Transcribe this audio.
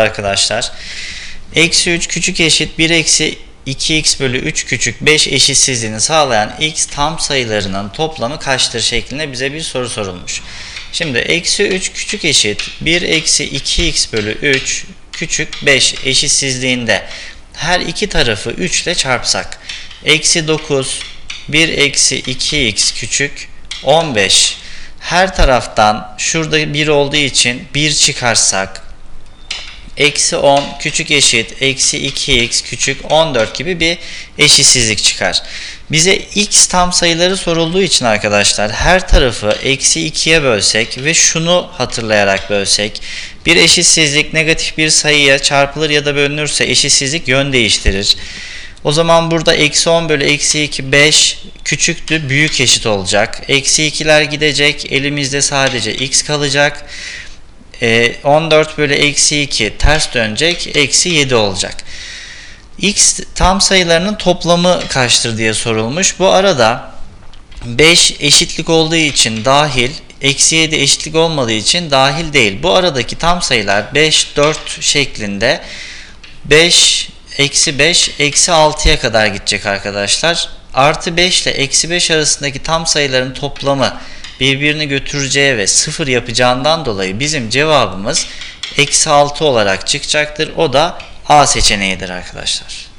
arkadaşlar. Eksi 3 küçük eşit 1 eksi 2x bölü 3 küçük 5 eşitsizliğini sağlayan x tam sayılarının toplamı kaçtır şeklinde bize bir soru sorulmuş. Şimdi eksi 3 küçük eşit 1 eksi 2x bölü 3 küçük 5 eşitsizliğinde her iki tarafı 3 ile çarpsak eksi 9 1 eksi 2x küçük 15 her taraftan şurada 1 olduğu için 1 çıkarsak eksi 10 küçük eşit eksi 2x küçük 14 gibi bir eşitsizlik çıkar. Bize x tam sayıları sorulduğu için arkadaşlar her tarafı eksi 2'ye bölsek ve şunu hatırlayarak bölsek bir eşitsizlik negatif bir sayıya çarpılır ya da bölünürse eşitsizlik yön değiştirir. O zaman burada eksi 10 bölü eksi 2 5 küçüktü büyük eşit olacak. Eksi 2'ler gidecek elimizde sadece x kalacak. E, 14 bölü eksi 2 ters dönecek. Eksi 7 olacak. X tam sayılarının toplamı kaçtır diye sorulmuş. Bu arada 5 eşitlik olduğu için dahil, eksi 7 eşitlik olmadığı için dahil değil. Bu aradaki tam sayılar 5, 4 şeklinde 5, eksi 5, eksi 6'ya kadar gidecek arkadaşlar. Artı 5 ile eksi 5 arasındaki tam sayıların toplamı birbirini götüreceği ve sıfır yapacağından dolayı bizim cevabımız eksi 6 olarak çıkacaktır. O da A seçeneğidir arkadaşlar.